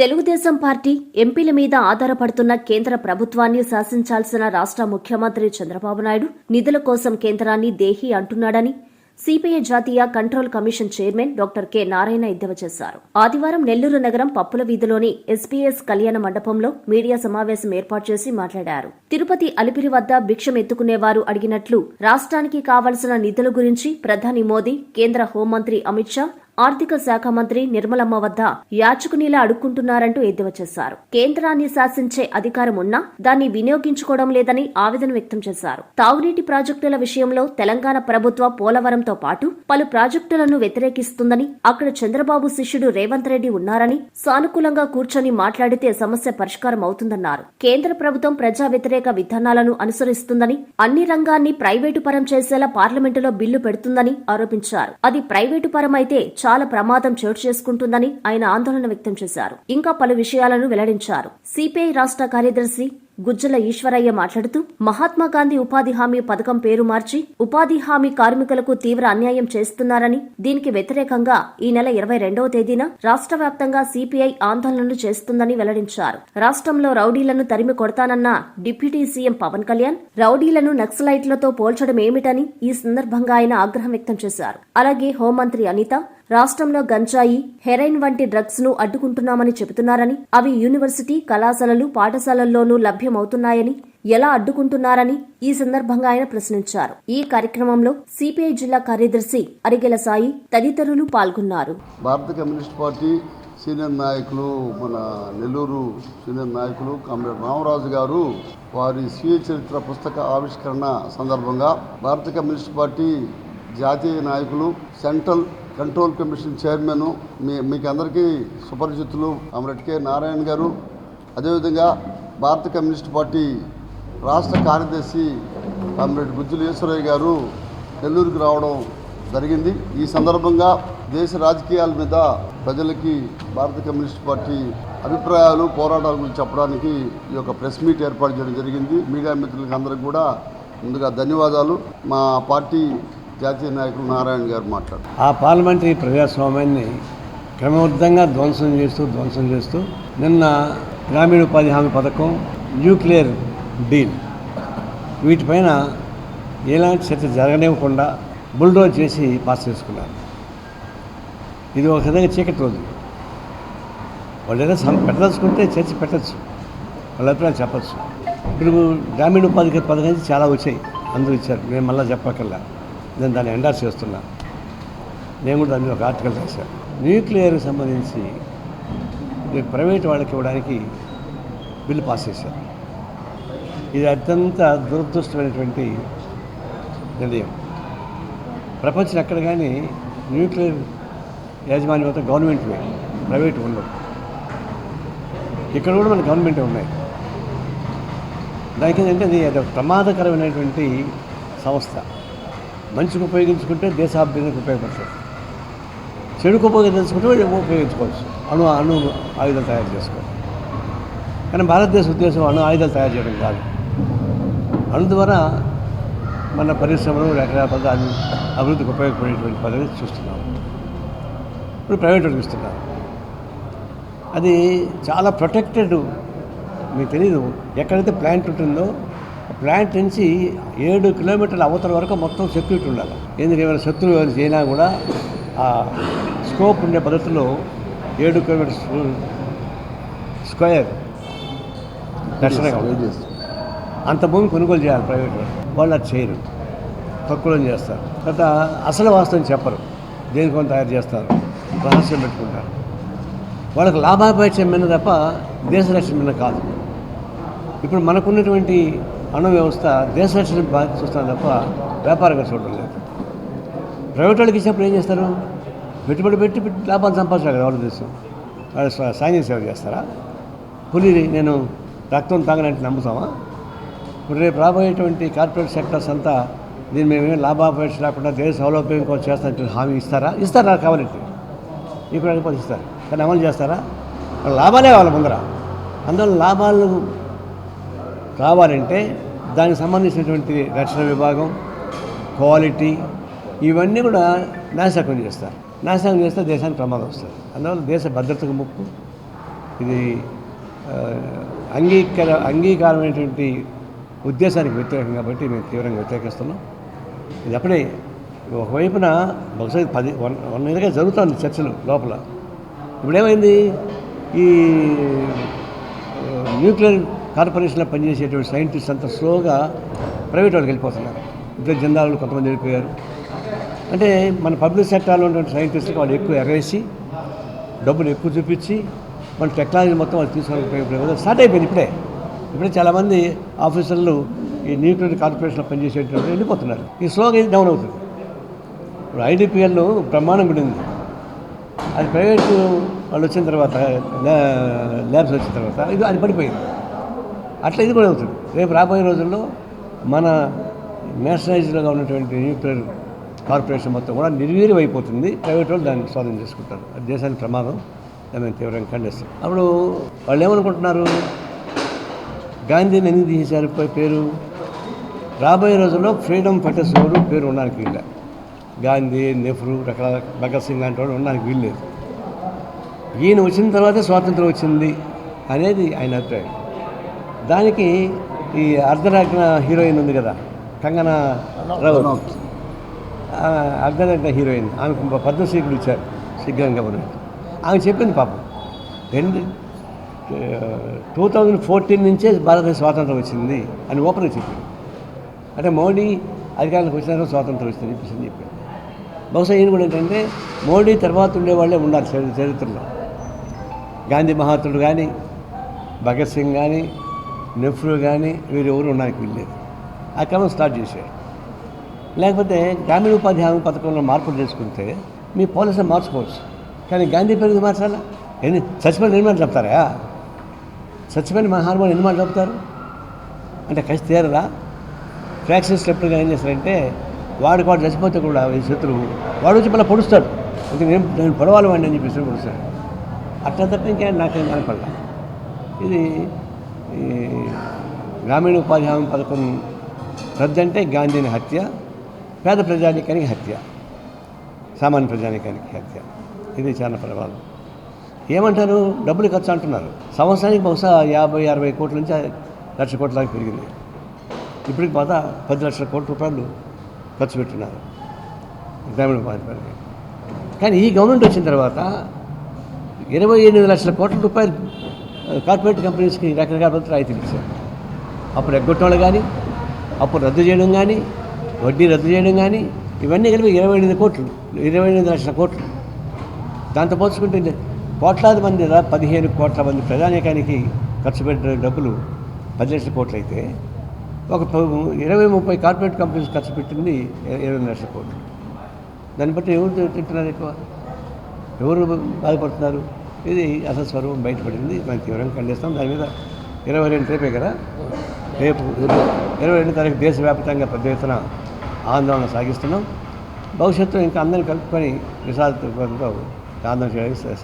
Telugu Desam party ఎంపీల మీద ఆధారపడుతున్న కేంద్ర ప్రభుత్వాన్ని శాసించాల్సిన రాష్ట్ర ముఖ్యమంత్రి చంద్రబాబు నాయుడు నిధుల కోసం కేంద్రాన్ని దేహి అంటున్నాడని సిపిఐ జాతీయ control commission chairman doctor K Narayana ఎద్దేవా చేశారు. ఆదివారం నెల్లూరు నగరం పప్పుల వీధిలోని ఎస్పీఎస్ కళ్యాణ మండపంలో మీడియా సమావేశం ఏర్పాటు చేసి మాట్లాడారు. తిరుపతి అలిపిరి వద్ద భిక్షం ఎత్తుకునేవారు అడిగినట్లు రాష్ట్రానికి కావలసిన నిధుల గురించి ప్రధాని మోదీ కేంద్ర హోంమంత్రి అమిత్ షా ఆర్థిక శాఖ మంత్రి నిర్మలమ్మ వద్ద యాచకునిలా అడుక్కుంటున్నారంటూ ఎద్దేవా చేశారు. కేంద్రాన్ని శాసించే అధికారం ఉన్నా దాన్ని వినియోగించుకోవడం లేదని ఆవేదన వ్యక్తం చేశారు. తాగునీటి ప్రాజెక్టుల విషయంలో తెలంగాణ ప్రభుత్వ పోలవరంతో పాటు పలు ప్రాజెక్టులను వ్యతిరేకిస్తుందని అక్కడ చంద్రబాబు శిష్యుడు రేవంత్ రెడ్డి ఉన్నారని సానుకూలంగా కూర్చొని మాట్లాడితే సమస్య పరిష్కారం అవుతుందన్నారు. కేంద్ర ప్రభుత్వం ప్రజా వ్యతిరేక విధానాలను అనుసరిస్తుందని అన్ని రంగాన్ని ప్రైవేటు పరం చేసేలా పార్లమెంటులో బిల్లు పెడుతుందని ఆరోపించారు. అది ప్రైవేటు పరం అయితే చాలా ప్రమాదం చోటు చేసుకుంటుందని ఆయన ఆందోళన వ్యక్తం చేశారు. ఇంకా పలు విషయాలను వెల్లడించారు. సిపిఐ రాష్ట్ర కార్యదర్శి గుజ్జల ఈశ్వరయ్య మాట్లాడుతూ మహాత్మా గాంధీ ఉపాధి హామీ పథకం పేరు మార్చి ఉపాధి హామీ కార్మికులకు తీవ్ర అన్యాయం చేస్తున్నారని దీనికి వ్యతిరేకంగా ఈ నెల ఇరవై రెండవ తేదీన రాష్ట్ర వ్యాప్తంగా సిపిఐ ఆందోళనలు చేస్తుందని వెల్లడించారు. రాష్ట్రంలో రౌడీలను తరిమి కొడతానన్న డిప్యూటీ సీఎం పవన్ కళ్యాణ్ రౌడీలను నక్సలైట్లతో పోల్చడం ఏమిటని ఈ సందర్భంగా ఆయన ఆగ్రహం వ్యక్తం చేశారు. అలాగే హోంమంత్రి అనిత రాష్ట్రంలో గంజాయి హెరైన్ వంటి డ్రగ్స్ను అడ్డుకుంటున్నామని చెబుతున్నారని అవి యూనివర్సిటీ కళాశాలలు పాఠశాలల్లోనూ లభ్యమవుతున్నాయని ఎలా అడ్డుకుంటున్నారని ఈ సందర్భంగా ఆయన ప్రశ్నించారు. ఈ కార్యక్రమంలో సిపిఐ జిల్లా కార్యదర్శి అరిగెల సాయి తదితరులు పాల్గొన్నారు. భారత కమ్యూనిస్ట్ పార్టీ సీనియర్ నాయకులు మన నెల్లూరు సీనియర్ నాయకులు కామ్రేడ్ రామరాజు గారు వారి స్వీయ చరిత్ర పుస్తక ఆవిష్కరణ సందర్భంగా భారత కమ్యూనిస్ట్ పార్టీ జాతీయ నాయకులు సెంట్రల్ కంట్రోల్ కమిషన్ చైర్మన్ మీ మీకు అందరికీ సుపరిచితులు అమరెట్కే నారాయణ గారు. అదేవిధంగా భారత కమ్యూనిస్ట్ పార్టీ రాష్ట్ర కార్యదర్శి కామ్రేడ్ గుజ్జుల ఈశ్వరయ్య గారు నెల్లూరుకు రావడం జరిగింది. ఈ సందర్భంగా దేశ రాజకీయాల మీద ప్రజలకి భారత కమ్యూనిస్ట్ పార్టీ అభిప్రాయాలు పోరాటాల గురించి చెప్పడానికి ఈ యొక్క ప్రెస్ మీట్ ఏర్పాటు చేయడం జరిగింది. మీడియా మిత్రులకు అందరికి కూడా ముందుగా ధన్యవాదాలు. మా పార్టీ జాతీయ నాయకులు నారాయణ గారు మాట్లాడారు. ఆ పార్లమెంటరీ ప్రజాస్వామ్యాన్ని క్రమబద్ధంగా ధ్వంసం చేస్తూ ధ్వంసం చేస్తూ నిన్న గ్రామీణ ఉపాధి హామీ పథకం న్యూక్లియర్ డీల్ వీటిపైన ఎలాంటి చర్చ జరగనివ్వకుండా బుల్డోజ్ చేసి పాస్ చేసుకున్నారు. ఇది ఒక విధంగా చీకటి రోజు. వాళ్ళు ఏదైనా సమ పెట్టదలుచుకుంటే చర్చ పెట్టచ్చు. వాళ్ళ అభిప్రాయం చెప్పచ్చు. ఇప్పుడు గ్రామీణ ఉపాధి పథకం చాలా వచ్చాయి. అందరూ ఇచ్చారు. నేను మళ్ళీ చెప్పక్కర్లా. నేను దాన్ని ఎండార్స్ చేస్తున్నా. నేను కూడా దాని మీద ఒక ఆర్టికల్ రాశాను న్యూక్లియర్కి సంబంధించి ప్రైవేట్ వాళ్ళకి ఇవ్వడానికి బిల్లు పాస్ చేశారు ఇది అత్యంత దురదృష్టమైనటువంటి నిర్ణయం. ప్రపంచం ఎక్కడ కానీ న్యూక్లియర్ యాజమాన్యం అంతా గవర్నమెంట్ ప్రైవేట్ ఉండవు. ఇక్కడ కూడా మన గవర్నమెంట్ ఉన్నాయి. దానికి ఏంటంటే అది అది ప్రమాదకరమైనటువంటి సంస్థ. మంచికి ఉపయోగించుకుంటే దేశాభివృద్ధికి ఉపయోగపడుతుంది చెడుకు ఉపయోగించుకుంటే ఉపయోగించుకోవచ్చు. అణు అణు ఆయుధాలు తయారు చేసుకోవచ్చు కానీ భారతదేశ ఉద్దేశం అణు ఆయుధాలు తయారు చేయడం కాదు. అణు ద్వారా మన పరిశ్రమలు రకరకాల పదాలు అభివృద్ధికి ఉపయోగపడేటువంటి పదవి చూస్తున్నాం ఇప్పుడు ప్రైవేట్ వాళ్ళకి అది చాలా ప్రొటెక్టెడ్ మీకు తెలియదు ఎక్కడైతే ప్లాంట్ ఉంటుందో ప్లాంట్ నుంచి ఏడు కిలోమీటర్ల అవతల వరకు మొత్తం సెక్యూరిటీ ఉండాలి. ఎందుకంటే ఏమైనా శత్రువు ఏమైనా చేసినా కూడా ఆ స్కోప్ ఉండే పద్ధతిలో ఏడు కిలోమీటర్స్ స్క్వేర్ దర్శనంగా. అంత భూమి కొనుగోలు చేయాలి ప్రైవేట్ వాళ్ళు. వాళ్ళు అది చేయరు. తక్కువలో చేస్తారు. తర్వాత అసలు వాస్తవం చెప్పరు. దేనికొని తయారు చేస్తారు? రహస్యం పెట్టుకుంటారు. వాళ్ళకి లాభాపేక్ష మీద తప్ప దేశ రక్షణ మీద కాదు. ఇప్పుడు మనకున్నటువంటి అణు వ్యవస్థ దేశ రక్షణ బాధ్యత చూస్తాను తప్ప వ్యాపారంగా చూడడం లేదు. ప్రైవేట్ వాళ్ళకి ఇచ్చినప్పుడు ఏం చేస్తారు? పెట్టుబడి పెట్టి లాభాలు సంపాదించాలి కదా వాళ్ళ దేశం వాళ్ళు స- సైన్యం సేవ చేస్తారా? పులి నేను రక్తం తాగనంటే నమ్ముతామా ఇప్పుడు రేపు రాబోయేటువంటి కార్పొరేట్ సెక్టర్స్ అంతా దీన్ని మేమే లాభాపేక్ష లేకుండా దేశ సౌలభ్యం కోసం చేస్తానంటే హామీ ఇస్తారా? ఇస్తారా కావాలంటే. ఇప్పుడు అడిగిపోతే ఇస్తారు. కానీ అమలు చేస్తారా? వాళ్ళ లాభాలే వాళ్ళ ముందర. అందువల్ల లాభాలు కావాలంటే దానికి సంబంధించినటువంటి రక్షణ విభాగం క్వాలిటీ ఇవన్నీ కూడా నాశకం చేస్తారు. నాశనం చేస్తే దేశానికి ప్రమాదం వస్తుంది. అందువల్ల దేశ భద్రతకు ముప్పు. ఇది అంగీకార అంగీకారమైనటువంటి ఉద్దేశానికి వ్యతిరేకం కాబట్టి మేము తీవ్రంగా వ్యతిరేకిస్తున్నాం. ఇది అప్పుడే ఒకవైపున బహుశా పది వన్ వన్ ఇయర్గా జరుగుతుంది చర్చలు లోపల. ఇప్పుడేమైంది? ఈ న్యూక్లియర్ కార్పొరేషన్లో పనిచేసేటువంటి సైంటిస్ట్ అంతా స్లోగా ప్రైవేట్ వాళ్ళకి వెళ్ళిపోతున్నారు. ఇద్దరు జెండాలు కొంతమంది వెళ్ళిపోయారు. అంటే మన పబ్లిక్ సెక్టార్లో ఉన్నటువంటి సైంటిస్ట్కి వాళ్ళు ఎక్కువ ఎగరేసి డబ్బులు ఎక్కువ చూపించి మన టెక్నాలజీ మొత్తం వాళ్ళు తీసుకొని ఉపయోగపడే స్టార్ట్ అయిపోయింది ఇప్పుడే. ఇప్పుడే చాలామంది ఆఫీసర్లు ఈ న్యూక్లియర్ కార్పొరేషన్లో పనిచేసేటువంటి వెళ్ళిపోతున్నారు. ఈ స్లోగా ఇది డౌన్ అవుతుంది. ఇప్పుడు ఐడిపిఎల్ బ్రహ్మాండం పడింది అది ప్రైవేట్ వాళ్ళు వచ్చిన తర్వాత ల్యాబ్స్ వచ్చిన తర్వాత ఇది అది పడిపోయింది. అట్లా ఇది కూడా అవుతుంది. రేపు రాబోయే రోజుల్లో మన నేషనలైజ్డ్గా ఉన్నటువంటి న్యూక్లియర్ కార్పొరేషన్ మొత్తం కూడా నిర్వీర్యం అయిపోతుంది ప్రైవేట్ వాళ్ళు దాన్ని స్వాధీనం చేసుకుంటారు. అది దేశానికి ప్రమాదం. దాన్ని తీవ్రంగా ఖండిస్తాం. అప్పుడు వాళ్ళు ఏమనుకుంటున్నారు? గాంధీని ఎందుకు తీసేశారు? పేరు? రాబోయే రోజుల్లో ఫ్రీడమ్ ఫైటర్స్ ఎవరు? పేరు ఉండడానికి వీళ్ళ గాంధీ నెహ్రూ రకరకాల భగత్ సింగ్ లాంటి వాడు ఉండడానికి వీల్లేదు. ఈయన వచ్చిన తర్వాతే స్వాతంత్రం వచ్చింది అనేది ఆయన అభిప్రాయం. దానికి ఈ అర్ధరాజ్ఞ హీరోయిన్ ఉంది కదా కంగనా రనౌత్ అర్ధరాజ్ఞ హీరోయిన్. ఆమెకు పద్మశ్రీకుడు ఇచ్చారు సిగ్గం గవర్నమెంట్ ఆమె చెప్పింది పాపం. రెండు టూ థౌజండ్ ఫోర్టీన్ నుంచే భారతదేశ స్వాతంత్రం వచ్చింది అని ఓపెన్గా చెప్పింది. అంటే మోడీ అధికారంలోకి వచ్చినాక స్వాతంత్రం వచ్చింది చెప్పేసి చెప్పాడు బహుశా ఈయన కూడా ఏంటంటే మోడీ తర్వాత ఉండేవాళ్ళే ఉండాలి చరి- చరిత్రలో. గాంధీ మహాత్ముడు కానీ భగత్ సింగ్ కానీ నెహ్రూ కానీ వీరు ఎవరు ఉండడానికి ఆ క్రమం స్టార్ట్ చేశారు లేకపోతే గ్రామీణ ఉపాధి హామీ పథకంలో మార్పులు చేసుకుంటే మీ పాలసీ మార్చుకోవచ్చు. కానీ గాంధీ పేరు మార్చాలా? ఎన్ని చచ్చిపోయిన ఎన్ని మాటలు చెప్తారా? చచ్చిపోయిన మా హార్మోన్ ఎన్ని మాటలు చెప్తారు? అంటే కలిసి తీరదా ఫ్రాక్సిస్ ఎప్పుడు ఏం చేస్తారంటే వాడికి వాడు చచ్చిపోతే కూడా ఈ శత్రువు వాడు వచ్చి మళ్ళీ పొడుస్తాడు. అంటే నేను నేను పొడవాలి వాడిని అని చెప్పేసి పొడుస్తాడు. అట్లా తప్ప ఇంకేం నాకేం కనపడలా. ఇది ఈ గ్రామీణ ఉపాధి హామీ పథకం రద్దంటే గాంధీని హత్య పేద ప్రజానికానికి హత్య సామాన్య ప్రజానికానికి హత్య. ఇది చాలా ప్రమాదం. ఏమంటారు? డబ్బులు ఖర్చు అంటున్నారు. సంవత్సరానికి బహుశా యాభై అరవై కోట్ల నుంచి లక్ష కోట్ల దాకా పెరిగింది. ఇప్పటికి బాధ పది లక్షల కోట్ల రూపాయలు ఖర్చు పెట్టున్నారు గ్రామీణ ఉపాధి పనికి కానీ ఈ గవర్నమెంట్ వచ్చిన తర్వాత ఇరవై ఎనిమిది లక్షల కోట్ల రూపాయలు కార్పొరేట్ కంపెనీస్కి రకరకాల పద్ధతులు రాయితీలు ఇచ్చారు. అప్పుడు ఎగ్గొట్టడం కానీ అప్పుడు రద్దు చేయడం కానీ వడ్డీ రద్దు చేయడం కానీ ఇవన్నీ కలిపి ఇరవై ఎనిమిది కోట్లు ఇరవై ఎనిమిది లక్షల కోట్లు. దాంతో పోల్చుకుంటే కోట్లాది మంది పదిహేను కోట్ల మంది ప్రజానీకానికి ఖర్చు పెట్టిన డబ్బులు పది లక్షల కోట్లు అయితే ఒక ప- ఇరవై ముప్పై కార్పొరేట్ కంపెనీస్ ఖర్చు పెట్టింది ఇరవై లక్షల కోట్లు. దాన్ని బట్టి ఎవరు తింటున్నారు ఎక్కువ? ఎవరు బాధపడుతున్నారు? ఇది అసలు స్వరూపం బయటపడింది. మనం తీవ్రంగా ఖండిస్తాం. దాని మీద ఇరవై రెండు రేపే కదా? రేపు ఇరవై రెండు తారీఖు దేశవ్యాప్తంగా పెద్ద ఎత్తున ఆందోళన సాగిస్తున్నాం. భవిష్యత్తులో ఇంకా అందరిని కలుపుకొని విశాలతో ఆందోళన చేయడానికి సి-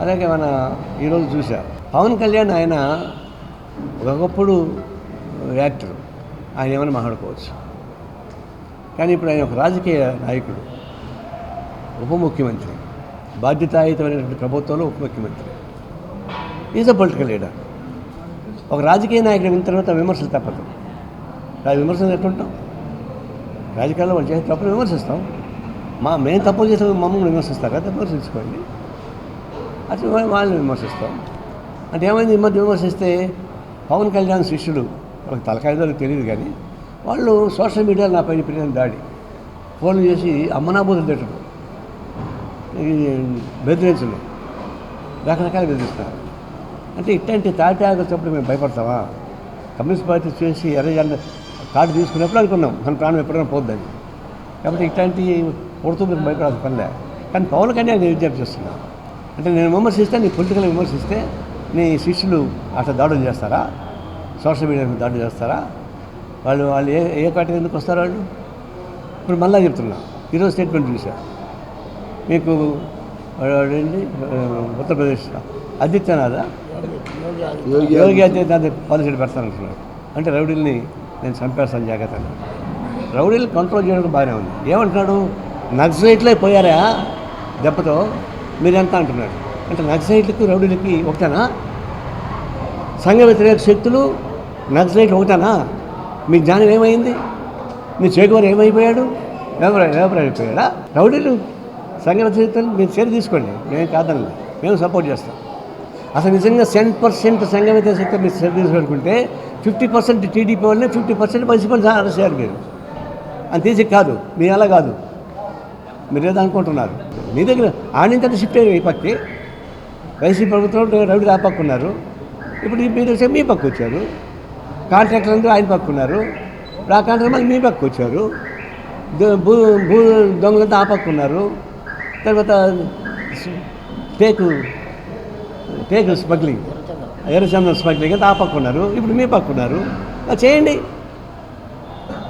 అలాగే మన ఈరోజు చూసా పవన్ కళ్యాణ్ ఆయన ఒకప్పుడు యాక్టర్. ఆయన ఏమైనా మాట్లాడుకోవచ్చు. కానీ ఇప్పుడు ఆయన ఒక రాజకీయ నాయకుడు ఉప ముఖ్యమంత్రి. బాధ్యతాయుతమైనటువంటి ప్రభుత్వంలో ఉప ముఖ్యమంత్రి. ఈజ్ అ పొలిటికల్ లీడర్ ఒక రాజకీయ నాయకుడు విన్న తర్వాత విమర్శలు తప్పదు. ఆ విమర్శలు ఎట్టుంటాం రాజకీయాల్లో వాళ్ళు చేసే తప్పులు విమర్శిస్తాం. మా మేము తప్పులు చేసే మమ్మల్ని విమర్శిస్తారు కదా విమర్శించుకోండి. అట్లా వాళ్ళని విమర్శిస్తాం. అంటే ఏమైంది? ఈ మధ్య విమర్శిస్తే పవన్ కళ్యాణ్ శిష్యుడు వాళ్ళకి తలకాయదో తెలియదు కానీ వాళ్ళు సోషల్ మీడియాలో నా పైన పెట్టిన దాడి. ఫోన్లు చేసి అమ్మనాబోతులు తిట్టడం. ఈ బెదిరించడం రకరకాల బెదిరిస్తారు. అంటే ఇట్లాంటి తాటి ఆగొచ్చినప్పుడు మేము భయపడతామా? కమ్యూనిస్ట్ పార్టీ చేసి ఎర్రజెండ కార్డు తీసుకున్నప్పుడు అనుకున్నాం. మన ప్రాణం ఎప్పుడైనా పోద్దని. కాబట్టి ఇట్లాంటి కొడుతూ మీరు భయపడాల్సిన పనిలే కానీ పవన్ కళ్యాణ్ నేను విజ్ఞప్తి చేస్తున్నా? అంటే నేను విమర్శిస్తే నీ పొలిటికల్ విమర్శిస్తే నీ శిష్యులు అట్లా దాడులు చేస్తారా? సోషల్ మీడియా మీద దాడులు చేస్తారా? వాళ్ళు వాళ్ళు ఏ ఏ పార్టీ ఎందుకు వస్తారు వాళ్ళు? ఇప్పుడు మళ్ళీ చెప్తున్నా. ఈరోజు స్టేట్మెంట్ చూశారు మీకు ఉత్తరప్రదేశ్ ఆదిత్యనాథ? యోగి ఆదిత్యనాథ్ పాలసీ పెడతానంటున్నాడు అంటే రౌడీల్ని నేను చంపేస్తాను జాగ్రత్త అన్నాడు. రౌడీలు కంట్రోల్ చేయడం బాగానే ఉంది. ఏమంటున్నాడు? నక్సలైట్లే పోయారా? దెబ్బతో మీరెంత అంటున్నాడు అంటే నక్సలైట్లకు రౌడీలకి ఒకటేనా? సంఘ వ్యతిరేక శక్తులు నక్సలైట్లు ఒకటేనా? మీ జ్ఞానం ఏమైంది? మీ చేకూర ఏమైపోయాడు? ఎవరు ఎవరు అయిపోయాడా? రౌడీలు సంఘ వ్యతిరేకతలు మీరు చర్య తీసుకోండి. మేము కాదని మేము సపోర్ట్ చేస్తాం. అసలు నిజంగా సెవెన్ పర్సెంట్ సంఘ వ్యతిరేక శక్తి మీరు చర్య తీసుకోనుకుంటే ఫిఫ్టీ పర్సెంట్ టీడీపీ వాళ్ళని ఫిఫ్టీ పర్సెంట్ వైసీపీ చేయాలి మీరు. అని తీసి కాదు. మీ అలా కాదు. మీరు ఏదో అనుకుంటున్నారు. మీ దగ్గర ఆడింత షిఫ్ట్ అయ్యారు ఈ పక్కకి వైసీపీ ప్రభుత్వం రౌడీ ఆ పక్క ఉన్నారు ఇప్పుడు మీరు మీ పక్క వచ్చారు. కాంట్రాక్టర్ అందరూ ఆయన పక్క ఉన్నారు. ఆ కాంట్రాక్టర్ మళ్ళీ మీ పక్క వచ్చారు. భూ భూ దొంగలంతా ఆ పక్క ఉన్నారు. తర్వాత పేకు టేకు టేకు స్మగ్లింగ్ ఎర్రచందనం స్మగ్లింగ్ అంతా ఆ పక్క ఉన్నారు ఇప్పుడు మీ పక్క ఉన్నారు. చేయండి.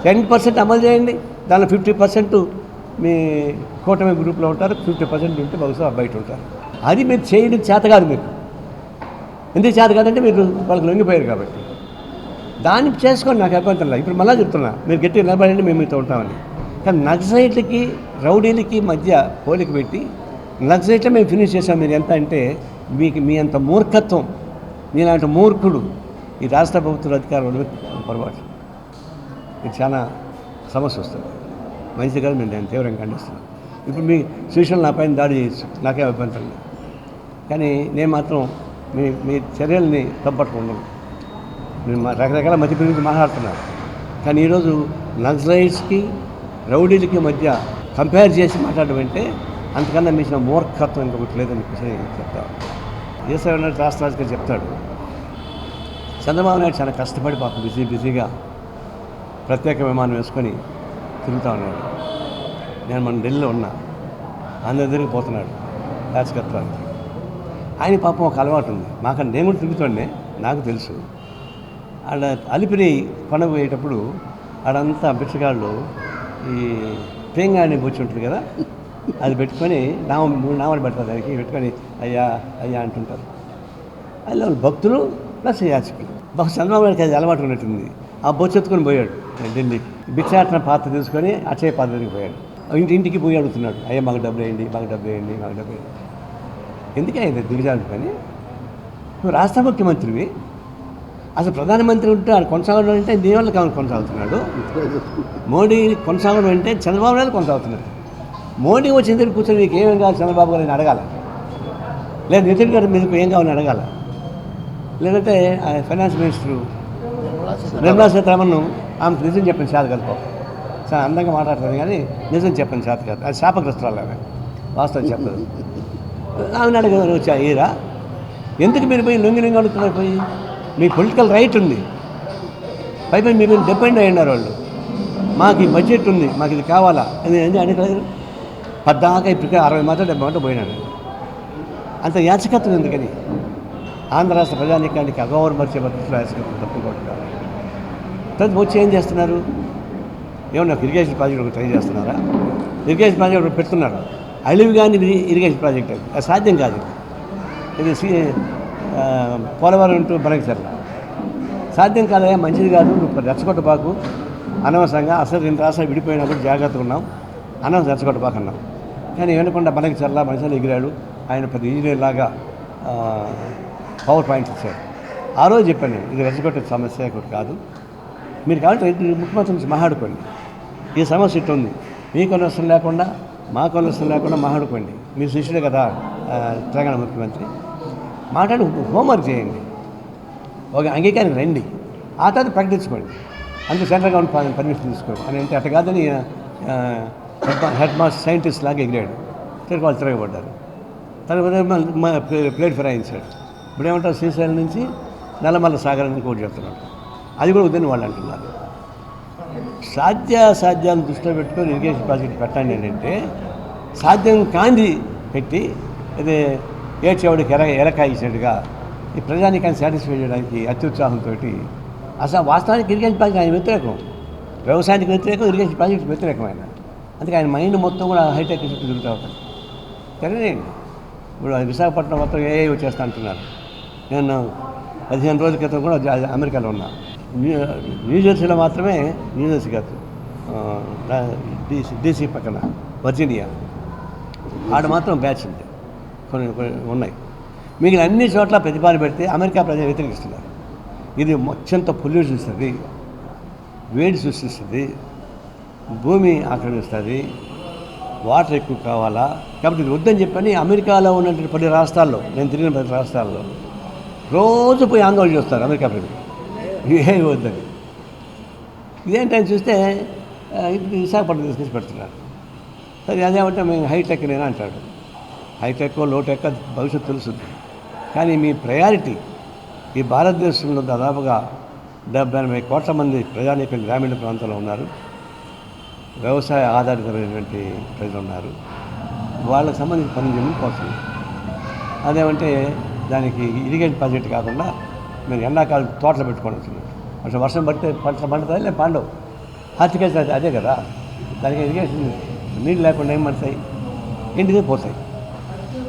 టెన్ పర్సెంట్ అమలు చేయండి. దానిలో ఫిఫ్టీ పర్సెంట్ మీ కూటమి గ్రూప్లో ఉంటారు ఫిఫ్టీ పర్సెంట్ ఉంటే బహుశా బయట ఉంటారు. అది మీరు చేయడం చేత కాదు మీకు. ఎందుకు చేత కాదంటే మీరు వాళ్ళకి లొంగిపోయారు కాబట్టి. దాన్ని చేసుకోండి నాకు అభ్యంతరం ఇప్పుడు మళ్ళీ చెప్తున్నా మీరు గట్టిగా నిలబడండి మేము మీతో ఉంటామని. కానీ నక్సైట్లకి రౌడీలకి మధ్య పోలిక పెట్టి నక్సలైట్లో మేము ఫినిష్ చేసాం మీరు ఎంత అంటే మీకు మీ అంత మూర్ఖత్వం మీలాంటి మూర్ఖుడు ఈ రాష్ట్ర ప్రభుత్వ అధికారులు పొరపాటు. ఇది చాలా సమస్య వస్తుంది. మంచిది కాదు నేను తీవ్రంగా ఖండిస్తున్నాను. ఇప్పుడు మీ శిష్యులు నా పైన దాడి చేయొచ్చు. నాకే అభ్యంతరం లేదు. కానీ నేను మాత్రం మీ మీ చర్యల్ని తప్పట్టుకున్నాను నేను మా రకరకాల మధ్య గురించి మాట్లాడుతున్నాను. కానీ ఈరోజు నక్సలైట్స్కి రౌడీలకి మధ్య కంపేర్ చేసి మాట్లాడడం అంటే అంతకన్నా మించిన మూర్ఖత్వం ఇంకొకటి లేదని చెప్పేసి చెప్తాను దేశం రాష్ట్ర గారు చెప్తాడు. చంద్రబాబు నాయుడు చాలా కష్టపడి పాప బిజీ బిజీగా ప్రత్యేక విమానం వేసుకొని తిరుగుతూ ఉన్నాడు. నేను మన ఢిల్లీలో ఉన్నా. అందరి దగ్గరికి పోతున్నాడు రాజకత్వానికి ఆయన పాపం ఒక అలవాటు ఉంది. మాకంటే నేను కూడా తిరుగుతుండే నాకు తెలుసు. ఆడ అలిపిరి పండుగ పోయేటప్పుడు ఆడంతా బిచ్చగాళ్ళు ఈ తేంగా అనే బొచ్చు ఉంటుంది కదా అది పెట్టుకొని నామ మూడు నామాలు పెడతారు దానికి పెట్టుకొని అయ్యా అయ్యా అంటుంటారు. అందులో భక్తులు ప్లస్ యాచకులు. బహు చంద్రబాబు గారికి అది అలవాటు ఉన్నట్టుంది. ఆ బొచ్చు ఎత్తుకొని పోయాడు ఢిల్లీకి బిచ్చాటన పాత్ర తీసుకొని అక్షయ పాత్ర దగ్గరికి పోయాడు. ఇంటి ఇంటికి పోయి అడుగుతున్నాడు అయ్యా మాకు డబ్బులు వేయండి మాకు డబ్బులు వేయండి మాకు డబ్బులు వేయండి. ఎందుకే అయింది దిగజారు పని? నువ్వు రాష్ట్ర ముఖ్యమంత్రివి. అసలు ప్రధానమంత్రి ఉంటే ఆయన కొనసాగడం అంటే దీనివల్ల కావాలి కొనసాగుతున్నాడు. మోడీ కొనసాగడం అంటే చంద్రబాబు నాయుడు కొనసాగుతున్నాడు. మోడీ వచ్చి దగ్గర కూర్చొని మీకు ఏమేం కావాలి చంద్రబాబు గారు అడగాల? లేదా నితిన్ గారు మీకు ఏం కావాలని అడగాల? లేదంటే ఆ ఫైనాన్స్ మినిస్టరు నిర్మలా సీతారామన్ ఆమె నిజం చెప్పిన చేత కాదు. చాలా అందంగా మాట్లాడుతుంది కానీ నిజం చెప్పిన చేత కాదు. అది శాపగ్రస్తురాలు ఆమె. వాస్తవం చెప్పదు. ఆమె అడగ వచ్చా ఈరా. ఎందుకు మీరు పోయి లొంగి లొంగి అడుగుతున్నారు పోయి? మీ పొలిటికల్ రైట్ ఉంది. పైపై మీరు డిపెండ్ అయి ఉన్నారు వాళ్ళు. మాకు ఈ బడ్జెట్ ఉంది మాకు ఇది కావాలా? అని ఎందుకు అడగలేదు పద్దాకా ఇప్పటికే అరవై మాటలు డెబ్బై మాటలు పోయినాడు అంత యాచకత్వం ఎందుకని? ఆంధ్ర రాష్ట్ర ప్రజానీకానికి అగౌరవపరిచే పద్ధతిలో యాచకత్వం తప్పుకోవడం తర్వాత వచ్చి ఏం చేస్తున్నారు? ఏమన్నా ఇరిగేషన్ ప్రాజెక్ట్ ఒకటి ట్రై చేస్తున్నారా? ఇరిగేషన్ ప్రాజెక్ట్ ఒకటి పెడుతున్నారు? అలివి కానీ ఇరిగేషన్ ప్రాజెక్ట్ అది. సాధ్యం కాదు. ఇది పోలవరం టు బనకచర్ల సాధ్యం కాదయా మంచిది కాదు. నువ్వు రెచ్చగొట్టబాకు అనవసరంగా అసలు రెండు రాష్ట్రాలు విడిపోయినప్పుడు జాగ్రత్తగా ఉన్నాం. అనవసరం రెచ్చగొట్టబాకు అన్నాం. కానీ వినకుండా బనకచర్ల మనుషులు ఎగిరాడు. ఆయన పెద్ద ఇంజనీర్ లాగా పవర్ పాయింట్స్ ఇచ్చాడు. ఆ రోజు చెప్పాను నేను, ఇది రెచ్చగొట్టే సమస్య ఒకటి కాదు. మీరు కాబట్టి ముఖ్యమంత్రి నుంచి మాట్లాడుకోండి ఈ సమస్య ఇట్లా ఉంది. మీకు అనవసరం లేకుండా మాకు అనవసరం లేకుండా మాట్లాడుకోండి మీరు శిష్యుడే కదా తెలంగాణ ముఖ్యమంత్రి. మాట్లాడి హోంవర్క్ చేయండి. ఒక అంగీకారం రండి. ఆ తర్వాత ప్రకటించుకోండి అందుకు సెంట్రల్ గవర్నమెంట్ పర్మిషన్ తీసుకోండి. అని అంటే అట్ట కాదని హెడ్ హెడ్ మాస్టర్ సైంటిస్ట్ లాగా ఎగిరాడు. తిరిగి వాళ్ళు తిరగబడ్డారు. తర్వాత మా ప్లే- ప్లేట్ ఫిరాయించాడు. ఇప్పుడు ఏమంటారు శ్రీశైలం నుంచి నల్లమల్ల సాగర్ అని కోటి చెప్తున్నాడు. అది కూడా వద్దని వాళ్ళు అంటున్నారు. సాధ్య సాధ్యాలను దృష్టిలో పెట్టుకొని ఇరిగేషన్ ప్రాజెక్ట్ పెట్టండి ఏంటంటే సాధ్యం కాంది పెట్టి అదే ఏడ్చేవాడికి ఎర ఎరకాయించినట్టుగా ఈ ప్రజానికాన్ని సాటిస్ఫై చేయడానికి అత్యుత్సాహంతో అసలు వాస్తవానికి ఇరిగేషన్ ప్రాజెక్ట్ ఆయన వ్యతిరేకం. వ్యవసాయానికి వ్యతిరేకం ఇరిగేషన్ ప్రాజెక్ట్ వ్యతిరేకం ఆయన. అందుకే ఆయన మైండ్ మొత్తం కూడా హైటెక్ చుట్టూ తిరుగుతూ ఉంటుంది తెలియదండి ఇప్పుడు విశాఖపట్నం మొత్తం ఏ వచ్చేస్తా అంటున్నారు. నేను పదిహేను రోజుల క్రితం కూడా అమెరికాలో ఉన్నా. న్యూజెర్సీలో మాత్రమే న్యూజెర్సీ కాదు డీసీ డీసీ పక్కన వర్జీనియా. ఆడ మాత్రం బ్యాచ్ ఉంది కొన్ని కొన్ని ఉన్నాయి. మిగిలిన అన్ని చోట్ల ప్రతిపాదన పెడితే అమెరికా ప్రజలు వ్యతిరేకిస్తున్నారు. ఇది అత్యంత పొల్యూషన్ ఇస్తుంది వేడి సృష్టిస్తుంది భూమి ఆక్రమిస్తుంది వాటర్ ఎక్కువ కావాలా? కాబట్టి ఇది వద్దని చెప్పని అమెరికాలో ఉన్నటువంటి పది రాష్ట్రాల్లో నేను తిరిగిన పది రాష్ట్రాల్లో రోజు పోయి ఆందోళన చేస్తారు అమెరికా ప్రజలు. ఏమి వద్దని. ఇదేంటని చూస్తే విశాఖపట్నం తీసుకొచ్చి పెడుతున్నారు. సరే అదేమంటే మేము హైటెక్ నేనా అంటాడు హైటెక్ లోటెక్ భవిష్యత్తు తెలుస్తుంది. కానీ మీ ప్రయారిటీ ఈ భారతదేశంలో దాదాపుగా డెబ్బై ఎనభై కోట్ల మంది ప్రజానీకం గ్రామీణ ప్రాంతంలో ఉన్నారు. వ్యవసాయ ఆధారితమైనటువంటి ప్రజలు ఉన్నారు. వాళ్ళకి సంబంధించి పని చేయడం కోసం. అదేమంటే దానికి ఇరిగేషన్ ప్రాజెక్ట్ కాకుండా మీరు ఎండాకాలం తోటలు పెట్టుకోవడం వచ్చింది అసలు వర్షం పడితే పంటలు పండుతాయి లేదు పండవు. హార్టికల్చర్ అదే- అదే కదా. దానికి ఇరిగేషన్ నీళ్ళు లేకుండా ఏం పడతాయి? ఇంటికి పోతాయి.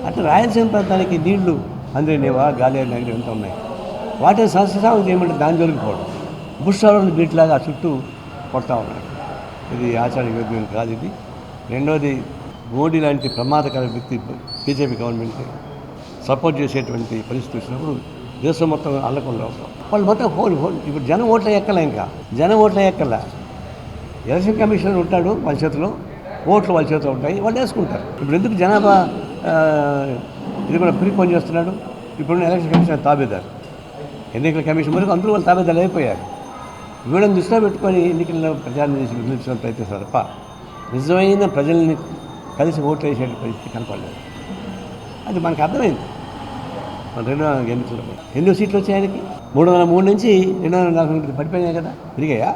అట్లా రాయలసీమ ప్రాంతానికి నీళ్ళు అందరినేవా గాలి నగరి ఎంత ఉన్నాయి. వాటిని సంస్థానం చేయమంటే దాని జోలికి పోవడం. బుష్ బీట్లాగా ఆ చుట్టూ కొడతా ఉన్నాయి ఇది ఆచార యోగ్యం కాదు ఇది. రెండోది మోడీ లాంటి ప్రమాదకర వ్యక్తి బీజేపీ గవర్నమెంట్ సపోర్ట్ చేసేటువంటి పరిస్థితి వచ్చినప్పుడు దేశం మొత్తం అల్లకుండా వాళ్ళు మొత్తం హోల్ హోల్. ఇప్పుడు జనం ఓట్ల ఎక్కలే ఇంకా. జనం ఓట్ల ఎక్కలే. ఎలక్షన్ కమిషనర్ ఉంటాడు వాళ్ళ చేతిలో. ఓట్లు వాళ్ళ చేతిలో ఉంటాయి. వాళ్ళు వేసుకుంటారు. ఇప్పుడు ఎందుకు జనాభా ఇది కూడా ప్రీపోన్ చేస్తున్నాడు. ఇప్పుడున్న ఎలక్షన్ కమిషన్ తాబేదారు. ఎన్నికల కమిషన్ వరకు అందరూ వాళ్ళు తాబేదారు అయిపోయారు. వీళ్ళని దృష్టిలో పెట్టుకొని ఎన్నికల్లో ప్రచారం చేసి విధించడం ప్రయత్నిస్తారు తప్ప నిజమైన ప్రజల్ని కలిసి ఓట్లు వేసే పరిస్థితి కనపడలేదు. అది మనకు అర్థమైంది. మన రెండు వందల ఎన్నికలు ఎన్నో సీట్లు వచ్చాయి ఆయనకి? మూడు వందల మూడు నుంచి రెండు వందల నాలుగు ఒకటి పడిపోయినాయి కదా. పెరిగాయా?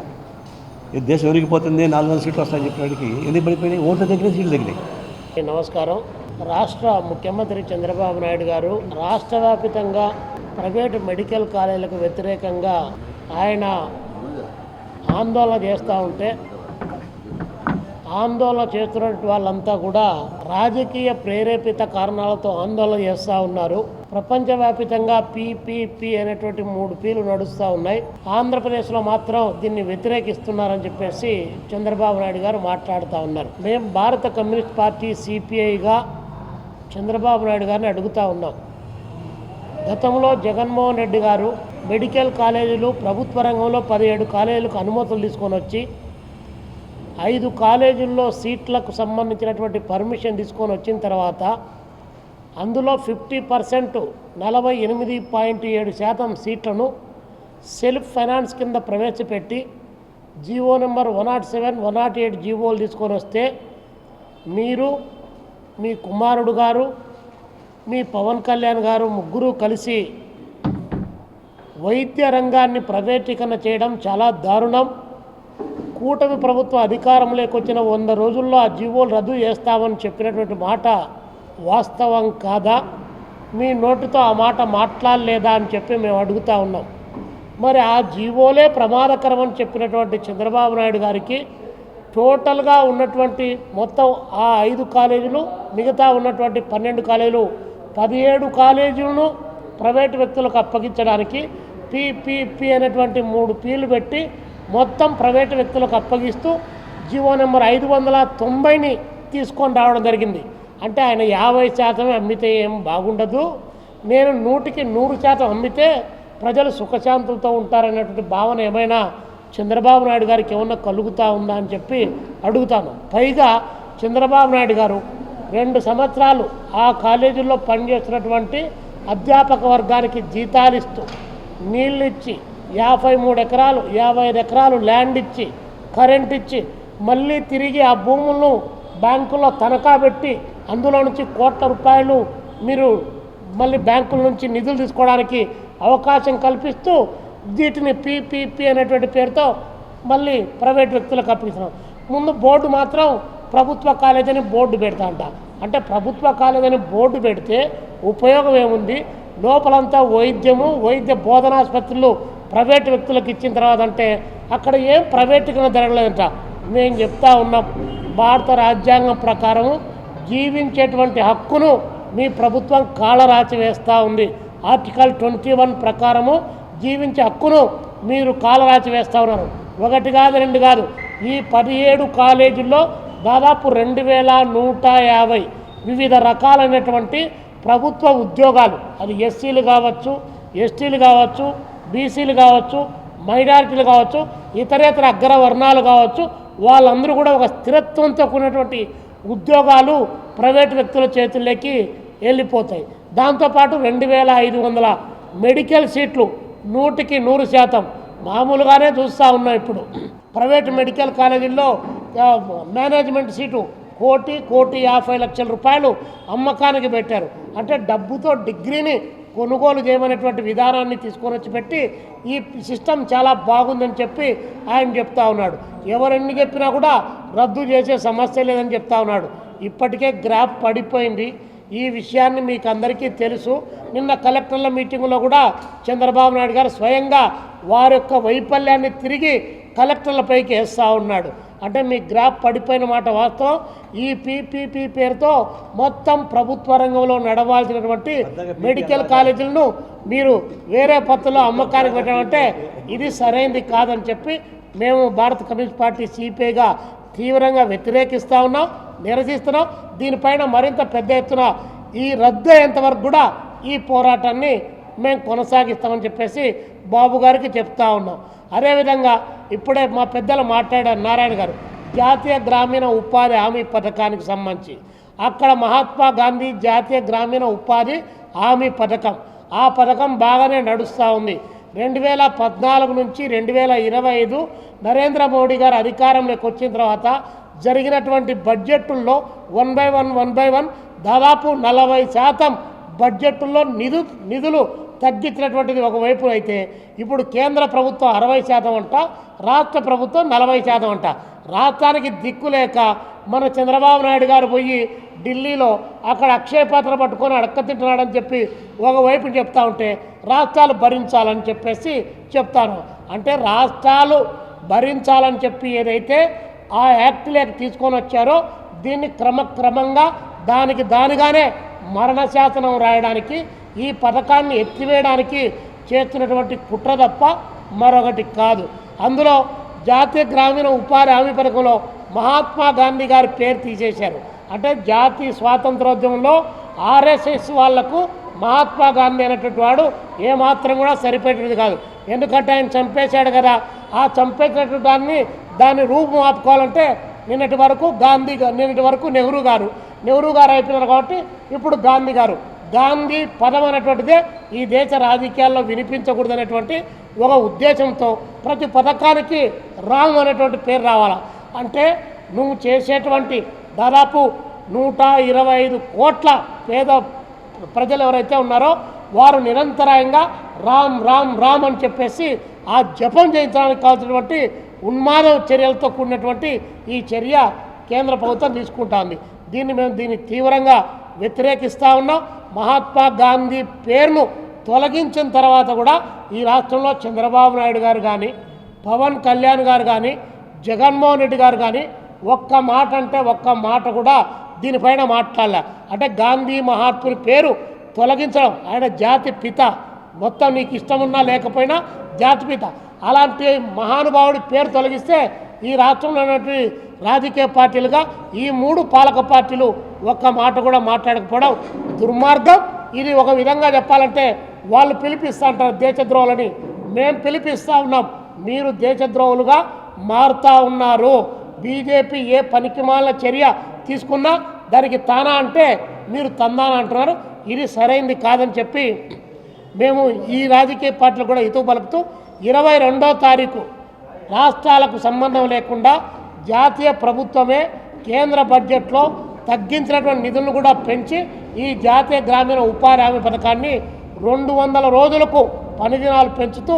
ఈ దేశం ఒరిగిపోతుంది నాలుగు వందల సీట్లు వస్తాయని చెప్పినప్పటికీ ఎందుకు పడిపోయినాయి? ఓట్ల దగ్గర సీట్లు దగ్గర నమస్కారం. రాష్ట్ర ముఖ్యమంత్రి చంద్రబాబు నాయుడు గారు రాష్ట్ర వ్యాప్తంగా ప్రైవేటు మెడికల్ కాలేజీలకు వ్యతిరేకంగా ఆయన ఆందోళన చేస్తూ ఉంటే ఆందోళన చేస్తున్నటువంటి వాళ్ళంతా కూడా రాజకీయ ప్రేరేపిత కారణాలతో ఆందోళన చేస్తూ ఉన్నారు. ప్రపంచవ్యాప్తంగా పీపీపీ అనేటువంటి మూడు పీలు నడుస్తూ ఉన్నాయి. ఆంధ్రప్రదేశ్లో మాత్రం దీన్ని వ్యతిరేకిస్తున్నారని చెప్పేసి చంద్రబాబు నాయుడు గారు మాట్లాడుతూ ఉన్నారు. మేము భారత కమ్యూనిస్ట్ పార్టీ సిపిఐగా చంద్రబాబు నాయుడు గారిని అడుగుతూ ఉన్నాం. గతంలో జగన్మోహన్ రెడ్డి గారు మెడికల్ కాలేజీలు ప్రభుత్వ రంగంలో పదిహేడు కాలేజీలకు అనుమతులు తీసుకొని వచ్చి ఐదు కాలేజీల్లో సీట్లకు సంబంధించినటువంటి పర్మిషన్ తీసుకొని వచ్చిన తర్వాత అందులో ఫిఫ్టీ పర్సెంట్ నలభై ఎనిమిది పాయింట్ ఏడు శాతం సీట్లను సెల్ఫ్ ఫైనాన్స్ కింద ప్రవేశపెట్టి GO number one nought seven one nought eight జీవోలు తీసుకొని వస్తే మీరు మీ కుమారుడు గారు మీ పవన్ కళ్యాణ్ గారు ముగ్గురు కలిసి వైద్య రంగాన్ని ప్రైవేటీకరణ చేయడం చాలా దారుణం. కూటమి ప్రభుత్వం అధికారంలోకి వచ్చిన వంద రోజుల్లో ఆ జీవోలు రద్దు చేస్తామని చెప్పినటువంటి మాట వాస్తవం కాదా? మీ నోటితో ఆ మాట మాట్లాడలేదా అని చెప్పి మేము అడుగుతా ఉన్నాం. మరి ఆ జీవోలే ప్రమాదకరం అని చెప్పినటువంటి చంద్రబాబు నాయుడు గారికి టోటల్గా ఉన్నటువంటి మొత్తం ఆ ఐదు కాలేజీలు మిగతా ఉన్నటువంటి పన్నెండు కాలేజీలు పదిహేడు కాలేజీలను ప్రైవేటు వ్యక్తులకు అప్పగించడానికి పిపిపి అనేటువంటి మూడు పీలు పెట్టి మొత్తం ప్రైవేటు వ్యక్తులకు అప్పగిస్తూ జీవో నెంబర్ ఐదు వందల తొంభైని తీసుకొని రావడం జరిగింది. అంటే ఆయన యాభై శాతం అమ్మితే ఏం బాగుండదు. నేను నూటికి నూరు శాతం అమ్మితే ప్రజలు సుఖశాంతులతో ఉంటారనేటువంటి భావన ఏమైనా చంద్రబాబు నాయుడు గారికి ఏమన్నా కలుగుతా ఉందా అని చెప్పి అడుగుతాను. పైగా చంద్రబాబు నాయుడు గారు రెండు సంవత్సరాలు ఆ కాలేజీల్లో పనిచేస్తున్నటువంటి అధ్యాపక వర్గానికి జీతాలు ఇస్తూ నీళ్ళు ఇచ్చి యాభై మూడు ఎకరాలు యాభై ఐదు ఎకరాలు ల్యాండ్ ఇచ్చి కరెంట్ ఇచ్చి మళ్ళీ తిరిగి ఆ భూములను బ్యాంకులో తనఖా పెట్టి అందులో నుంచి కోట్ల రూపాయలు మీరు మళ్ళీ బ్యాంకుల నుంచి నిధులు తీసుకోవడానికి అవకాశం కల్పిస్తూ వీటిని పీపీపీ అనేటువంటి పేరుతో మళ్ళీ ప్రైవేట్ వ్యక్తులకు అప్పగిస్తున్నాం. ముందు బోర్డు మాత్రం ప్రభుత్వ కాలేజ్ అని బోర్డు పెడతా అంట. అంటే ప్రభుత్వ కాలేజ్ అని బోర్డు పెడితే ఉపయోగం ఏముంది? లోపలంతా వైద్యము వైద్య బోధనాసుపత్రులు ప్రైవేట్ వ్యక్తులకు ఇచ్చిన తర్వాత అంటే అక్కడ ఏం ప్రైవేట్గా జరగలేదంట. మేము చెప్తా ఉన్నాం భారత రాజ్యాంగం ప్రకారం జీవించేటువంటి హక్కును మీ ప్రభుత్వం కాళరాచి వేస్తూ ఉంది. ఆర్టికల్ ట్వంటీ వన్ ప్రకారము జీవించే హక్కును మీరు కాలరాచి వేస్తూ ఉన్నారు ఒకటి కాదు రెండు కాదు. ఈ పదిహేడు కాలేజీల్లో దాదాపు రెండు వేల నూట యాభై వివిధ రకాలైనటువంటి ప్రభుత్వ ఉద్యోగాలు. అది ఎస్సీలు కావచ్చు ఎస్టీలు కావచ్చు బీసీలు కావచ్చు మైనారిటీలు కావచ్చు ఇతరేతర అగ్రవర్ణాలు కావచ్చు వాళ్ళందరూ కూడా ఒక స్థిరత్వంతో కూడినటువంటి ఉద్యోగాలు ప్రైవేట్ వ్యక్తుల చేతుల్లోకి వెళ్ళిపోతాయి. దాంతోపాటు రెండు వేల ఐదు వందల మెడికల్ సీట్లు నూటికి నూరు శాతం. మామూలుగానే చూస్తూ ఉన్నాం ఇప్పుడు. ప్రైవేట్ మెడికల్ కాలేజీల్లో మేనేజ్మెంట్ సీటు కోటి కోటి యాభై లక్షల రూపాయలు అమ్మకానికి పెట్టారు. అంటే డబ్బుతో డిగ్రీని కొనుగోలు చేయమనేటువంటి విధానాన్ని తీసుకొని వచ్చి పెట్టి ఈ సిస్టమ్ చాలా బాగుందని చెప్పి ఆయన చెప్తా ఉన్నాడు. ఎవరెన్ని చెప్పినా కూడా రద్దు చేసే సమస్య లేదని చెప్తా ఉన్నాడు. ఇప్పటికే గ్రాఫ్ పడిపోయింది. ఈ విషయాన్ని మీకు అందరికీ తెలుసు. నిన్న కలెక్టర్ల మీటింగులో కూడా చంద్రబాబు నాయుడు గారు స్వయంగా వారి యొక్క వైఫల్యాన్ని తిరిగి కలెక్టర్లపైకి వేస్తూ ఉన్నాడు. అంటే మీ గ్రాఫ్ పడిపోయిన మాట వాస్తవం. ఈ పీపీపీ పేరుతో మొత్తం ప్రభుత్వ రంగంలో నడవాల్సినటువంటి మెడికల్ కాలేజీలను మీరు వేరే పత్తులో అమ్మకానికి పెట్టామంటే ఇది సరైనది కాదని చెప్పి మేము భారత కమ్యూనిస్ట్ పార్టీ సిపిఐగా తీవ్రంగా వ్యతిరేకిస్తూ ఉన్నాం. నిరసిస్తున్నాం. దీనిపైన మరింత పెద్ద ఎత్తున ఈ రద్దు అయ్యేంతవరకు కూడా ఈ పోరాటాన్ని మేము కొనసాగిస్తామని చెప్పేసి బాబు గారికి చెప్తా ఉన్నాం. అదేవిధంగా ఇప్పుడే మా పెద్దలు మాట్లాడారు నారాయణ గారు. జాతీయ గ్రామీణ ఉపాధి హామీ పథకానికి సంబంధించి. అక్కడ మహాత్మా గాంధీ జాతీయ గ్రామీణ ఉపాధి హామీ పథకం. ఆ పథకం బాగానే నడుస్తూ ఉంది. రెండు వేల పద్నాలుగు నుంచి రెండు వేల ఇరవై ఐదు నరేంద్ర మోడీ గారు అధికారంలోకి వచ్చిన తర్వాత జరిగినటువంటి బడ్జెట్లో one by one one by one దాదాపు నలభై శాతం బడ్జెట్లో నిధు నిధులు తగ్గించినటువంటిది ఒకవైపు అయితే ఇప్పుడు కేంద్ర ప్రభుత్వం అరవై శాతం అంట రాష్ట్ర ప్రభుత్వం నలభై శాతం అంట. రాష్ట్రానికి దిక్కు లేక మన చంద్రబాబు నాయుడు గారు పోయి ఢిల్లీలో అక్కడ అక్షయపాత్ర పట్టుకొని అడక్కతింటున్నాడని చెప్పి ఒకవైపు చెప్తా ఉంటే రాష్ట్రాలు భరించాలని చెప్పేసి చెప్తాను. అంటే రాష్ట్రాలు భరించాలని చెప్పి ఏదైతే ఆ యాక్ట్లోకి తీసుకొని వచ్చారో దీన్ని క్రమక్రమంగా దానికి దానిగానే మరణశాసనం రాయడానికి ఈ పథకాన్ని ఎత్తివేయడానికి చేస్తున్నటువంటి కుట్ర తప్ప మరొకటి కాదు. అందులో జాతీయ గ్రామీణ ఉపాధి హామీ పథకంలో మహాత్మా గాంధీ గారి పేరు తీసేశారు. అంటే జాతీయ స్వాతంత్రోద్యమంలో ఆర్ఎస్ఎస్ వాళ్ళకు మహాత్మా గాంధీ అనేటువంటి వాడు ఏమాత్రం కూడా సరిపెట్టేది కాదు. ఎందుకంటే ఆయన చంపేశాడు కదా. ఆ చంపేసినటువంటి దాన్ని దాన్ని రూపం ఆపుకోవాలంటే నిన్నటి వరకు గాంధీ నిన్నటి వరకు నెహ్రూ గారు. నెహ్రూ గారు అయిపోయినారు కాబట్టి ఇప్పుడు గాంధీ గారు. గాంధీ పదం అనేటువంటిదే ఈ దేశ రాజకీయాల్లో వినిపించకూడదనేటువంటి ఒక ఉద్దేశంతో ప్రతి పథకానికి రామ్ అనేటువంటి పేరు రావాలా? అంటే నువ్వు చేసేటువంటి దాదాపు నూట ఇరవై ఐదు కోట్ల పేద ప్రజలు ఎవరైతే ఉన్నారో వారు నిరంతరాయంగా రామ్ రామ్ రామ్ అని చెప్పేసి ఆ జపం చేయించడానికి కావాల్సినటువంటి ఉన్మాద చర్యలతో కూడినటువంటి ఈ చర్య కేంద్ర ప్రభుత్వం తీసుకుంటోంది. దీన్ని మేము దీన్ని తీవ్రంగా వ్యతిరేకిస్తూ ఉన్నాం. మహాత్మా గాంధీ పేరును తొలగించిన తర్వాత కూడా ఈ రాష్ట్రంలో చంద్రబాబు నాయుడు గారు కానీ పవన్ కళ్యాణ్ గారు కానీ జగన్మోహన్ రెడ్డి గారు కానీ ఒక్క మాట అంటే ఒక్క మాట కూడా దీనిపైన మాట్లాడలే. అంటే గాంధీ మహాత్ముని పేరు తొలగించడం. ఆయన జాతి పిత. మొత్తం నీకు ఇష్టమున్నా లేకపోయినా జాతి పిత. అలాంటి మహానుభావుడి పేరు తొలగిస్తే ఈ రాష్ట్రంలో ఉన్నటువంటి రాజకీయ పార్టీలుగా ఈ మూడు పాలక పార్టీలు ఒక్క మాట కూడా మాట్లాడకపోవడం దుర్మార్గం. ఇది ఒక విధంగా చెప్పాలంటే వాళ్ళు పిలిపిస్తా అంటారు దేశద్రోహులని. మేము పిలిపిస్తూ ఉన్నాం. మీరు దేశద్రోహులుగా మారుతా ఉన్నారు. బీజేపీ ఏ పనికిమాల చర్య తీసుకున్నా దానికి తానా అంటే మీరు తందానా అంటున్నారు. ఇది సరైంది కాదని చెప్పి మేము ఈ రాజకీయ పార్టీలు కూడా ఇతు పలుకుతూ ఇరవై రెండో తారీఖు రాష్ట్రాలకు సంబంధం లేకుండా జాతీయ ప్రభుత్వమే కేంద్ర బడ్జెట్లో తగ్గించినటువంటి నిధులను కూడా పెంచి ఈ జాతీయ గ్రామీణ ఉపాధి హామీ పథకాన్ని రెండు వందల రోజులకు పని దినాలు పెంచుతూ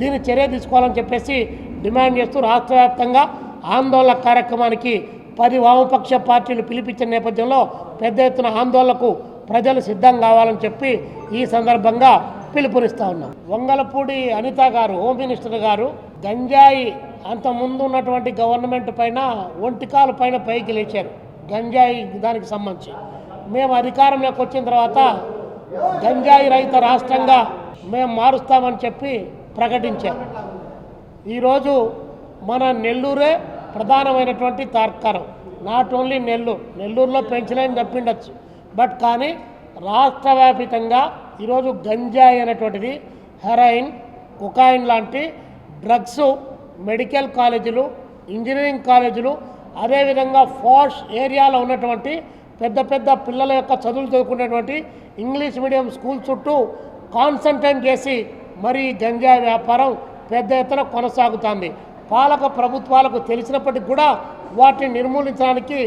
దీన్ని చర్య తీసుకోవాలని చెప్పేసి డిమాండ్ చేస్తూ రాష్ట్ర వ్యాప్తంగా ఆందోళన కార్యక్రమానికి పది వామపక్ష పార్టీలు పిలిపించిన నేపథ్యంలో పెద్ద ఎత్తున ఆందోళనకు ప్రజలు సిద్ధం కావాలని చెప్పి ఈ సందర్భంగా పిలుపునిస్తా ఉన్నాం. వంగలపూడి అనిత గారు హోమ్ మినిస్టర్ గారు గంజాయి అంత ముందు ఉన్నటువంటి గవర్నమెంట్ పైన ఒంటికాల పైన పైకి లేచారు. గంజాయి దానికి సంబంధించి. మేము అధికారంలోకి వచ్చిన తర్వాత గంజాయి రహిత రాష్ట్రంగా మేము మారుస్తామని చెప్పి ప్రకటించారు. ఈరోజు మన నెల్లూరే ప్రధానమైనటువంటి తార్కారం నాట్ ఓన్లీ నెల్లూరు నెల్లూరులో పెంచలేని తప్పిండొచ్చు. బట్ కానీ రాష్ట్ర వ్యాపితంగా ఈరోజు గంజాయి అనేటువంటిది హెరాయిన్ కుకాయిన్ లాంటి డ్రగ్స్ మెడికల్ కాలేజీలు ఇంజనీరింగ్ కాలేజీలు అదేవిధంగా ఫాష్ ఏరియాలో ఉన్నటువంటి పెద్ద పెద్ద పిల్లల యొక్క చదువులు చదువుకునేటువంటి ఇంగ్లీష్ మీడియం స్కూల్ చుట్టూ కాన్సన్ట్రేట్ చేసి మరి ఈ గంజాయి వ్యాపారం పెద్ద ఎత్తున కొనసాగుతుంది. పాలక ప్రభుత్వాలకు తెలిసినప్పటికీ కూడా వాటిని నిర్మూలించడానికి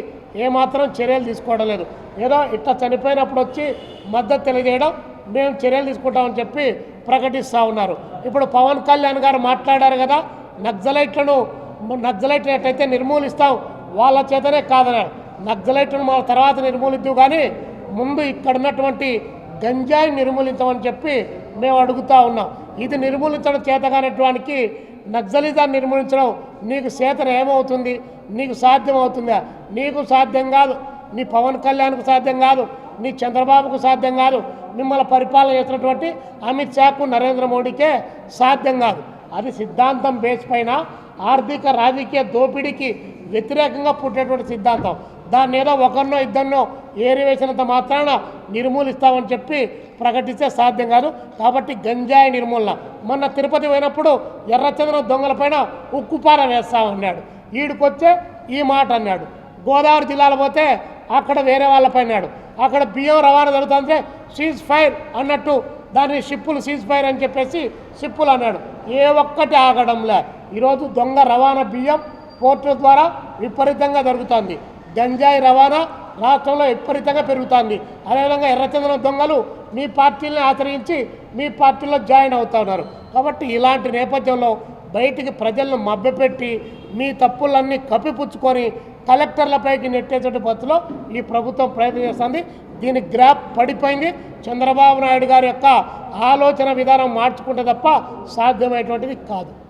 ఏమాత్రం చర్యలు తీసుకోవడం లేదు. ఏదో ఇట్లా చనిపోయినప్పుడు వచ్చి మద్దతు తెలియజేయడం మేము చర్యలు తీసుకుంటామని చెప్పి ప్రకటిస్తూ ఉన్నారు. ఇప్పుడు పవన్ కళ్యాణ్ గారు మాట్లాడారు కదా నక్సలైట్లను నక్సలైట్ ఎట్లయితే నిర్మూలిస్తాం వాళ్ళ చేతనే కాదన్నారు నక్సలైట్లను మన తర్వాత నిర్మూలిద్దు కానీ ముందు ఇక్కడ ఉన్నటువంటి గంజాయి నిర్మూలించమని చెప్పి మేము అడుగుతా ఉన్నాం. ఇది నిర్మూలించడం చేతగానటువంటి నక్సలిజాన్ని నిర్మూలించడం నీకు చేతన ఏమవుతుంది? నీకు సాధ్యం అవుతుందా నీకు సాధ్యం కాదు. నీ పవన్ కళ్యాణ్కు సాధ్యం కాదు. నీ చంద్రబాబుకు సాధ్యం కాదు. మిమ్మల్ని పరిపాలన చేసినటువంటి అమిత్ షాకు నరేంద్ర మోడీకే సాధ్యం కాదు. అది సిద్ధాంతం బేస్ పైన ఆర్థిక రాజకీయ దోపిడీకి వ్యతిరేకంగా పుట్టేటువంటి సిద్ధాంతం. దాన్ని ఏదో ఒకరినో ఇద్దరినో ఏరివేసినంత మాత్రాన నిర్మూలిస్తామని చెప్పి ప్రకటిస్తే సాధ్యం కాదు. కాబట్టి గంజాయి నిర్మూలన. మొన్న తిరుపతి పోయినప్పుడు ఎర్రచంద్రం దొంగలపైన ఉక్కుపార వేస్తామన్నాడు. ఈడికొచ్చే ఈ మాట అన్నాడు. గోదావరి జిల్లాలో పోతే అక్కడ వేరే వాళ్ళపై అన్నాడు. అక్కడ బియ్యం రవాణా జరుగుతుంటే సీజ్ ఫైర్ అన్నట్టు దాన్ని షిప్పులు సీజ్ ఫైర్ అని చెప్పేసి షిప్పులు అన్నాడు. ఏ ఒక్కటి ఆగడంలే. ఈరోజు దొంగ రవాణా బియ్యం పోర్టుల ద్వారా విపరీతంగా జరుగుతుంది. గంజాయి రవాణా రాష్ట్రంలో విపరీతంగా పెరుగుతుంది. అదేవిధంగా ఎర్రచందనం దొంగలు మీ పార్టీని ఆశ్రయించి మీ పార్టీలో జాయిన్ అవుతున్నారు. కాబట్టి ఇలాంటి నేపథ్యంలో బయటికి ప్రజలను మభ్యపెట్టి మీ తప్పులన్నీ కప్పిపుచ్చుకొని కలెక్టర్లపైకి నెట్టేటువంటి పద్ధతిలో ఈ ప్రభుత్వం ప్రయత్నం చేస్తుంది. దీని గ్రాప్ పడిపోయింది. చంద్రబాబు నాయుడు గారి యొక్క ఆలోచన విధానం మార్చుకుంటే తప్ప సాధ్యమైనటువంటిది కాదు.